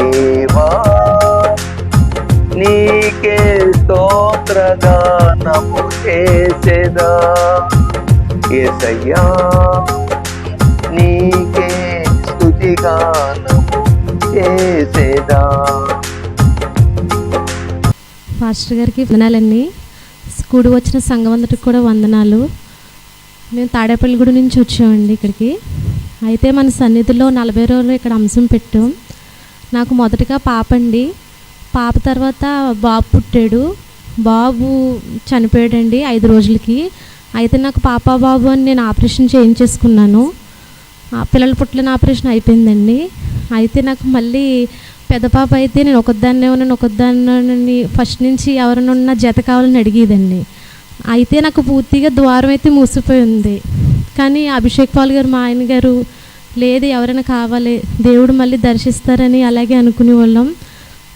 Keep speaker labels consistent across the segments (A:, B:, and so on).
A: దేవా నీకే స్తోత్రగానము చేసేదా. ఏసయ్యా నీకే స్థుతిగానము చేసేదా.
B: పాస్టర్ గారికి వందనాలండి. కూడి వచ్చిన సంఘం అందరికి కూడా వందనాలు. మేము తాడేపల్లిగూడ నుంచి వచ్చామండి ఇక్కడికి. అయితే మన సన్నిధిలో నలభై రోజులు ఇక్కడ అంశం పెట్టాం. నాకు మొదటగా పాప అండి పాప తర్వాత బాబు పుట్టాడు. బాబు చనిపోయాడండి ఐదు రోజులకి. అయితే నాకు పాప బాబు అని నేను ఆపరేషన్ చేయించేసుకున్నాను. పిల్లలు పిల్లల పుట్టిన ఆపరేషన్ అయిపోయిందండి. అయితే నాకు మళ్ళీ పెద్ద పాప అయితే నేను ఒకదాన్నే ఉన్నాను ఒకదాన్ని ఫస్ట్ నుంచి ఎవరైనా జత కావాలని అడిగేదండి. అయితే నాకు పూర్తిగా ద్వారం అయితే మూసిపోయి ఉంది. కానీ అభిషేక్ పాల్ గారు మా ఆయన గారు లేదు ఎవరైనా కావాలి దేవుడు మళ్ళీ దర్శిస్తారని అలాగే అనుకునే వాళ్ళం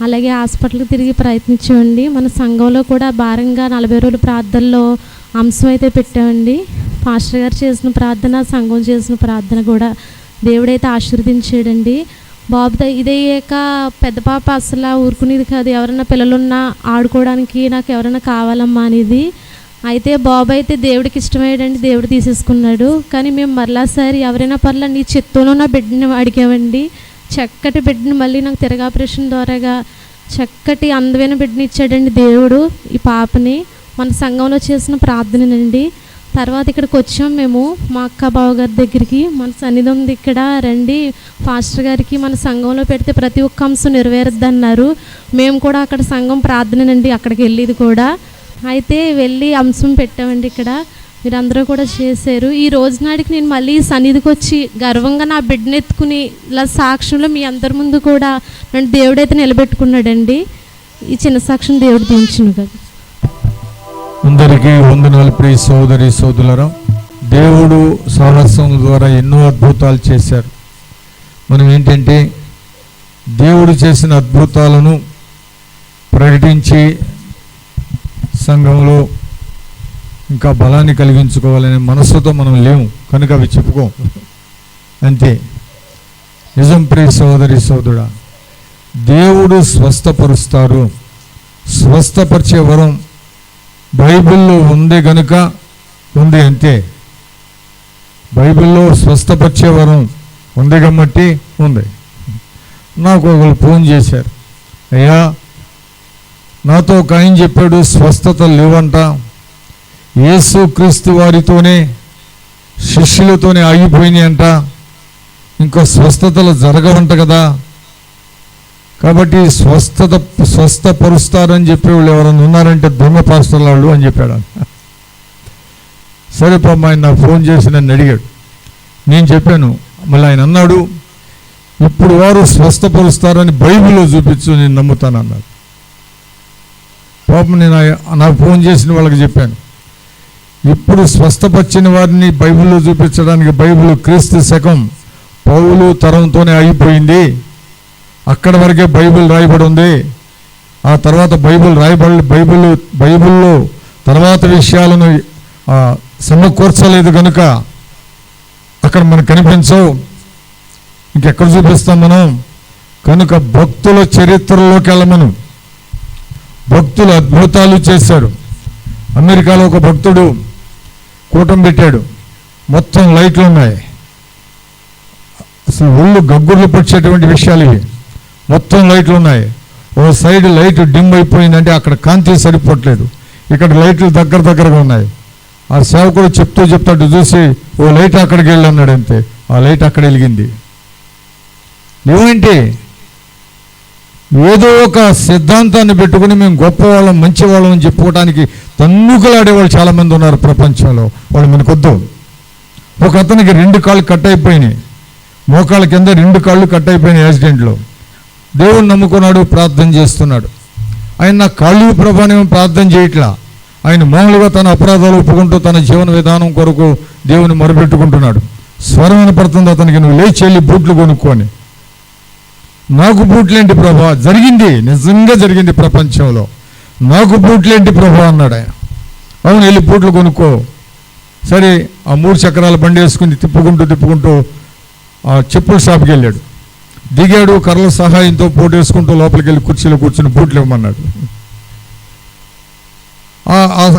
B: అలాగే హాస్పిటల్కి తిరిగి ప్రయత్నించామండి మన సంఘంలో కూడా భారంగా నలభై రోజుల ప్రార్థనలో అంశం అయితే పెట్టామండి పాస్టర్ గారు చేసిన ప్రార్థన సంఘం చేసిన ప్రార్థన కూడా దేవుడైతే ఆశీర్వదించాడండి బాబు ఇదయ్యాక పెద్ద పాప అసలు ఊరుకునేది కాదు. ఎవరైనా పిల్లలున్నా ఆడుకోవడానికి నాకు ఎవరైనా కావాలమ్మా అనేది అయితే బాబు అయితే దేవుడికి ఇష్టమయ్యాడండి దేవుడు తీసేసుకున్నాడు. కానీ మేము మరలాసారి ఎవరైనా పర్లా నీ చిత్తంలో నా బిడ్డని అడిగామండి. చక్కటి బిడ్డని మళ్ళీ నాకు తిరగ ఆపరేషన్ ద్వారాగా చక్కటి అందమైన బిడ్డని ఇచ్చాడండి దేవుడు ఈ పాపని. మన సంఘంలో చేసిన ప్రార్థననండి. తర్వాత ఇక్కడికి వచ్చాం మేము మా అక్క బావగారి దగ్గరికి. మన సన్నిధి ఉంది ఇక్కడ రండి. పాస్టర్ గారికి మన సంఘంలో పెడితే ప్రతి ఒక్క అంశం నెరవేరద్దు అన్నారు మేము కూడా అక్కడ సంఘం ప్రార్థననండి అక్కడికి వెళ్ళేది కూడా. అయితే వెళ్ళి అంశం పెట్టామండి ఇక్కడ. మీరందరూ కూడా చేశారు. ఈ రోజు నాటికి నేను మళ్ళీ సన్నిధికి వచ్చి గర్వంగా నా బిడ్డనెత్తుకుని ఇలా సాక్ష్యంలో మీ అందరి ముందు కూడా నన్ను దేవుడైతే నిలబెట్టుకున్నాడండి. ఈ చిన్న సాక్ష్యం దేవుడు దించును కదా
C: అందరికీ వందనాలు ప్రియ సోదరి సోదరులరా. దేవుడు సాహసం ద్వారా ఎన్నో అద్భుతాలు చేశారు. మనం ఏంటంటే దేవుడు చేసిన అద్భుతాలను ప్రకటించి సంఘంలో ఇంకా బలాన్ని కలిగించుకోవాలనే మనస్సుతో మనం లేము. కనుక అవి చెప్పుకోం. అంతే. నిజం ప్రియ సోదరి సోదరుడా దేవుడు స్వస్థపరుస్తారు. స్వస్థపరిచే వరం బైబిల్లో ఉంది గనుక ఉంది అంతే. బైబిల్లో స్వస్థపరిచే వరం ఉంది కాబట్టి ఉంది. నాకు ఒకరు ఫోన్ చేశారు. అయ్యా నాతో ఒక ఆయన చెప్పాడు స్వస్థత లేవంట. యేసు క్రీస్తు వారితోనే శిష్యులతోనే ఆగిపోయినాయి అంట ఇంకా స్వస్థతలు జరగవంట కదా. కాబట్టి స్వస్థత స్వస్థపరుస్తారని చెప్పేవాళ్ళు ఎవరైనా ఉన్నారంటే దొంగ పాస్టర్ల వాళ్ళు అని చెప్పాడు. సరే పాపం ఆయన నాకు ఫోన్ చేసి నన్ను అడిగాడు. నేను చెప్పాను మళ్ళీ ఆయన అన్నాడు ఇప్పుడు వారు స్వస్థపరుస్తారని బైబిల్లో చూపించు నేను నమ్ముతాను అన్నాడు పాపం నేను నాకు ఫోన్ చేసిన వాళ్ళకి చెప్పాను. ఇప్పుడు స్వస్థపరిచిన వారిని బైబిల్లో చూపించడానికి బైబిల్ క్రీస్తు శకం పౌలు తరంతోనే అయిపోయింది అక్కడ వరకే బైబిల్ రాయబడి ఉంది. ఆ తర్వాత బైబిల్ రాయబడి బైబిల్ బైబిల్లో తర్వాత విషయాలను సమకూర్చలేదు కనుక అక్కడ మనకు కనిపించవు. ఇంకెక్కడ చూపిస్తాం మనం? కనుక భక్తుల చరిత్రలోకి వెళ్ళమను. భక్తులు అద్భుతాలు చేశారు. అమెరికాలో ఒక భక్తుడు కూటం పెట్టాడు. మొత్తం లైట్లు ఉన్నాయి. అసలు ఒళ్ళు గగ్గుర్లు పొడిచేటువంటి విషయాలు ఇవి. మొత్తం లైట్లు ఉన్నాయి. ఓ సైడ్ లైట్ డిమ్ అయిపోయిందంటే అక్కడ కాంతి సరిపోవట్లేదు. ఇక్కడ లైట్లు దగ్గర దగ్గరగా ఉన్నాయి. ఆ సేవకుడు చెప్తూ చెప్తాడు చూసి ఓ లైట్ అక్కడికి వెళ్ళి అన్నాడంతే. ఆ లైట్ అక్కడ వెలిగింది. ఏమంటే ఏదో ఒక సిద్ధాంతాన్ని పెట్టుకుని మేము గొప్పవాళ్ళం మంచివాళ్ళం అని చెప్పుకోవడానికి తన్నుకలాడేవాళ్ళు చాలామంది ఉన్నారు ప్రపంచంలో. వాళ్ళు మనకొద్దు ఒక అతనికి రెండు కాళ్ళు కట్ అయిపోయినాయి. మోకాళ్ళ కింద రెండు కాళ్ళు కట్ అయిపోయినాయి యాక్సిడెంట్లో. దేవుడు నమ్ముకున్నాడు ప్రార్థన చేస్తున్నాడు. ఆయన నా కాళ్ళు ప్రభావం ప్రార్థన చేయట్లా? ఆయన మామూలుగా తన అపరాధాలు ఒప్పుకుంటూ తన జీవన విధానం కొరకు దేవుని మొరపెట్టుకుంటున్నాడు. స్వరం వినపడుతుంది అతనికి నువ్వు లేచి వెళ్ళి బూట్లు కొనుక్కొని నాకు బూట్లేంటి ప్రభా? జరిగింది. నిజంగా జరిగింది ప్రపంచంలో. నాకు బూట్లేంటి ప్రభా అన్నాడు ఆయన. అవును వెళ్ళి బూట్లు కొనుక్కో. సరే ఆ మూడు చక్రాల బండి వేసుకుని తిప్పుకుంటూ తిప్పుకుంటూ ఆ చెప్పుల షాప్కి వెళ్ళాడు. దిగాడు కర్రల సహాయంతో పోటు వేసుకుంటూ లోపలికి వెళ్ళి కుర్చీలో కూర్చుని బూట్లు ఇవ్వమన్నాడు.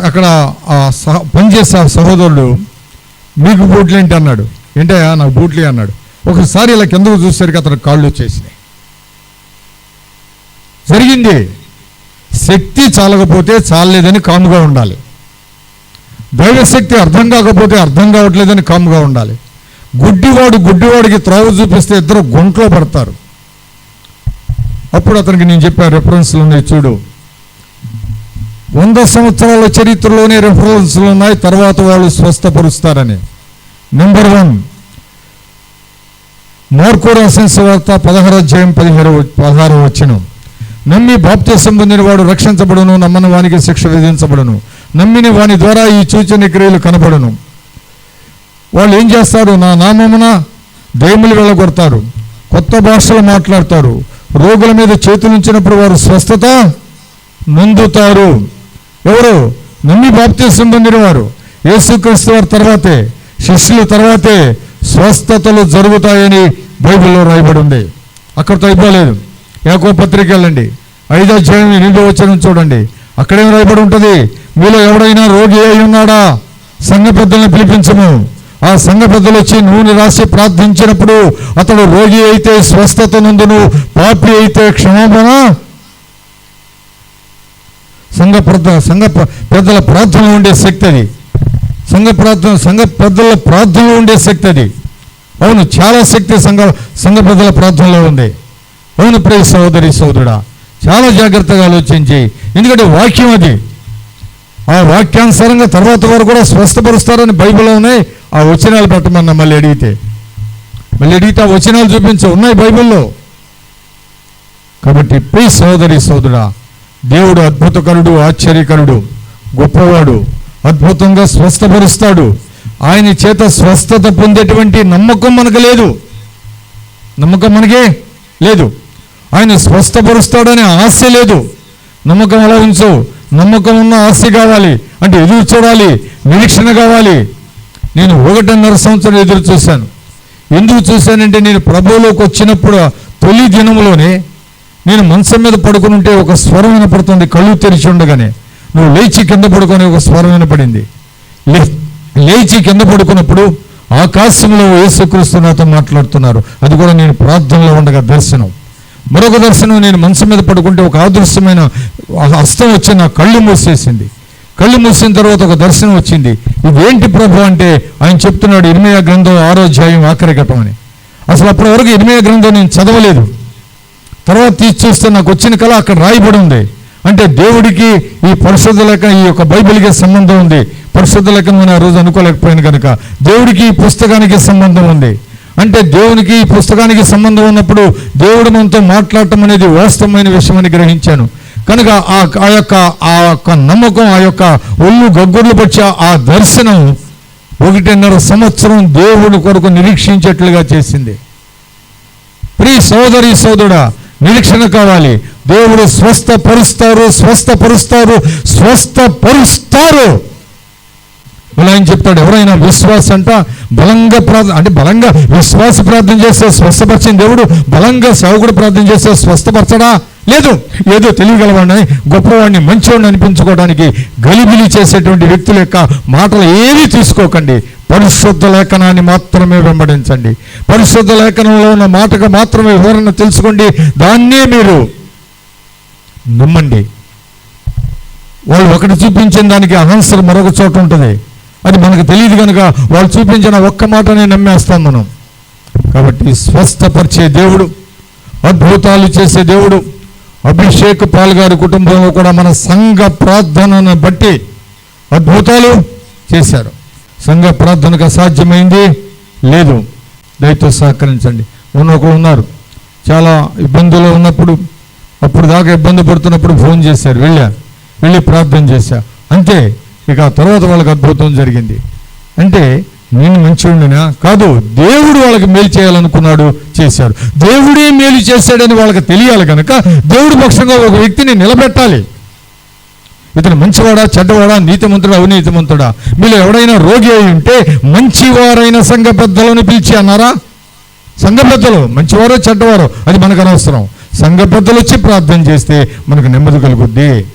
C: అక్కడ ఆ సహ పనిచేసే సహోదరుడు మీకు బూట్లు ఏంటి అన్నాడు. ఏంటయ్యా నాకు బూట్లే అన్నాడు. ఒకసారి ఇలా కిందకు చూసేసరికి అతను కాళ్ళు వచ్చేసినాయి. జరిగింది. శక్తి చాలకపోతే చాలలేదని కాముగా ఉండాలి. దైవశక్తి అర్థం కాకపోతే అర్థం కావట్లేదని కాముగా ఉండాలి. గుడ్డివాడు గుడ్డివాడికి త్రోవ చూపిస్తే ఇద్దరు గుంట్లో పడతారు. అప్పుడు అతనికి నేను చెప్పాను రెఫరెన్స్లు ఉన్నాయి చూడు. వంద సంవత్సరాల చరిత్రలోనే రెఫరెన్స్లు ఉన్నాయి తర్వాత వాళ్ళు స్వస్థపరుస్తారని. నెంబర్ వన్ మార్కో రాసిన వార్త పదహారు అధ్యాయం పదిహేడు పదహారు వచ్చిన. నమ్మి బాప్తీసం పొందినవాడు రక్షించబడును నమ్మని వానికి శిక్ష విధించబడును. నమ్మిన వాని ద్వారా ఈ సూచన క్రియలు కనబడును. వాళ్ళు ఏం చేస్తారు? నా నామమున దైములు వెళ్ళగొడతారు. కొత్త భాషలు మాట్లాడతారు. రోగుల మీద చేతులుంచినప్పుడు వారు స్వస్థత నొందుతారు. ఎవరు? నమ్మి బాప్తీసం పొందినవారు యేసుక్రీస్తు వారి తర్వాతే శిష్యుల తర్వాతే స్వస్థతలు జరుగుతాయని బైబిల్లో రాయబడి ఉంది. అక్కడితో అయిపోలేదు యాకో పత్రిక వెళ్ళండి. ఐదో అధ్యాయం ఎనిమిదో వచ్చిన చూడండి. అక్కడేం రాయబడి ఉంటుంది? మీలో ఎవడైనా రోగి అయి ఉన్నాడా? సంఘ పెద్దల్ని పిలిపించము. ఆ సంఘ పెద్దలు వచ్చి నూనె రాసి ప్రార్థించినప్పుడు అతడు రోగి అయితే స్వస్థత నందును పాపి అయితే క్షమాపణ? సంఘ పెద్ద సంఘ పెద్దల ప్రార్థనలో ఉండే శక్తి అది. సంఘ ప్రార్థన సంఘ పెద్దల ప్రార్థనలో ఉండే శక్తి అది. అవును చాలా శక్తి సంఘ సంఘ పెద్దల ప్రార్థనలో ఉంది. అవును ప్రే సహోదరి సోదరుడా చాలా జాగ్రత్తగా ఆలోచించి. ఎందుకంటే వాక్యం అది. ఆ వాక్యానుసారంగా తర్వాత వారు కూడా స్వస్థపరుస్తారని బైబిల్లో ఉన్నాయి. ఆ వచనాలు పెట్టమన్నా మళ్ళీ అడిగితే. మళ్ళీ అడిగితే ఆ వచనాలు చూపించు ఉన్నాయి బైబిల్లో. కాబట్టి ప్రియ సోదరి సోదరుడా దేవుడు అద్భుతకరుడు ఆశ్చర్యకరుడు గొప్పవాడు అద్భుతంగా స్వస్థపరుస్తాడు. ఆయన చేత స్వస్థత పొందేటువంటి నమ్మకం మనకు లేదు. నమ్మకం మనకే లేదు. ఆయన స్వస్థపరుస్తాడనే ఆశ లేదు. నమ్మకం అలా ఉంచు? నమ్మకం ఉన్న ఆశ కావాలి. అంటే ఎదురు చూడాలి. నిరీక్షణ కావాలి. నేను ఒకటిన్నర సంవత్సరం ఎదురు చూశాను. ఎందుకు చూశానంటే నేను ప్రభువులోకి వచ్చినప్పుడు తొలి దినములోనే నేను మంచం మీద పడుకుని ఉంటే ఒక స్వరం వినపడుతుంది. కళ్ళు తెరిచి ఉండగానే. నువ్వు లేచి కింద పడుకొని ఒక స్వరం వినపడింది. లే- లేచి కింద పడుకున్నప్పుడు ఆకాశంలో యేసుక్రీస్తు నాతో మాట్లాడుతున్నారు. అది కూడా నేను ప్రార్థనలో ఉండగా దర్శనం. మరొక దర్శనం నేను మనసు మీద పడుకుంటే ఒక అదృశ్యమైన హస్తం వచ్చి నా కళ్ళు మూసేసింది. కళ్ళు మూసిన తర్వాత ఒక దర్శనం వచ్చింది. ఇవేంటి ప్రభు అంటే ఆయన చెప్తున్నాడు ఇర్మయ గ్రంథం ఆరోధ్యాయం ఆఖరి ఘటం అని. అసలు అప్పటి వరకు ఇర్మయ గ్రంథం నేను చదవలేదు. తర్వాత తీసి చూస్తే నాకు వచ్చిన కళ అక్కడ రాయబడి ఉంది. అంటే దేవుడికి ఈ పరిశుద్ధ లెక్క ఈ యొక్క బైబిల్కి సంబంధం ఉంది. పరిశుద్ధ లెక్కను నేను ఆ రోజు అనుకోలేకపోయాను కనుక. దేవుడికి ఈ పుస్తకానికి సంబంధం ఉంది. అంటే దేవునికి ఈ పుస్తకానికి సంబంధం ఉన్నప్పుడు దేవుడు మనతో మాట్లాడటం అనేది వాస్తవమైన విషయం అని గ్రహించాను. కనుక ఆ ఆ యొక్క ఆ యొక్క నమ్మకం ఆ యొక్క ఒళ్ళు గగ్గుర్లు పచ్చి ఆ దర్శనం ఒకటిన్నర సంవత్సరం దేవుడి కొరకు నిరీక్షించేట్లుగా చేసింది. ప్రియ సోదరి సోదరుడా నిరీక్షణ కావాలి. దేవుడు స్వస్థపరుస్తారు స్వస్థపరుస్తారు స్వస్థపరుస్తారు చెప్తాడు ఎవరైనా విశ్వాస అంట బలంగా ప్రార్థన అంటే బలంగా విశ్వాస ప్రార్థన చేస్తే స్వస్థపరిచిన దేవుడు బలంగా సేవకుడు ప్రార్థన చేస్తే స్వస్థపరచడా? లేదు. ఏదో తెలియగలవాడిని గొప్పవాడిని మంచివాడిని అనిపించుకోవడానికి గలిబిలి చేసేటువంటి వ్యక్తుల యొక్క మాటలు ఏమీ తీసుకోకండి. పరిశుద్ధ లేఖనాన్ని మాత్రమే వెంబడించండి. పరిశుద్ధ లేఖనంలో ఉన్న మాటగా మాత్రమే వివరణ తెలుసుకోండి. దాన్నే మీరు నమ్మండి. వాళ్ళు ఒకటి చూపించిన దానికి ఆన్సర్ మరొక చోట ఉంటుంది. అది మనకు తెలియదు కనుక వాళ్ళు చూపించిన ఒక్క మాటనే నమ్మేస్తాం మనం. కాబట్టి స్వస్థపరిచే దేవుడు అద్భుతాలు చేసే దేవుడు అభిషేక్ పాల్ గారి కుటుంబంలో కూడా మన సంఘ ప్రార్థనను బట్టి అద్భుతాలు చేశారు. సంఘ ప్రార్థనకు అసాధ్యమైంది? లేదు. దయతో సహకరించండి. ఉన్నొకరు ఉన్నారు. చాలా ఇబ్బందులు ఉన్నప్పుడు అప్పుడు దాకా ఇబ్బంది పడుతున్నప్పుడు ఫోన్ చేశారు. వెళ్ళా. వెళ్ళి ప్రార్థన చేశా. అంతే. ఇక తర్వాత వాళ్ళకి అద్భుతం జరిగింది. అంటే నేను మంచివాడినా కాదు దేవుడు వాళ్ళకి మేలు చేయాలనుకున్నాడు చేశారు దేవుడే మేలు చేశాడని వాళ్ళకి తెలియాలి కనుక దేవుడి పక్షంగా ఒక వ్యక్తిని నిలబెట్టాలి. ఇతను మంచివాడా చెడ్డవాడా నీతిమంతుడా అవినీతిమంతుడా? మీరు ఎవడైనా రోగి అయి ఉంటే మంచివారైన సంఘ పెద్దలను పిలిచి అన్నారా? సంఘ పెద్దలు మంచివారో చెడ్డవారో? అది మనకు అనవసరం. సంఘ పెద్దలు వచ్చి ప్రార్థన చేస్తే మనకు నెమ్మది కలుగుద్ది.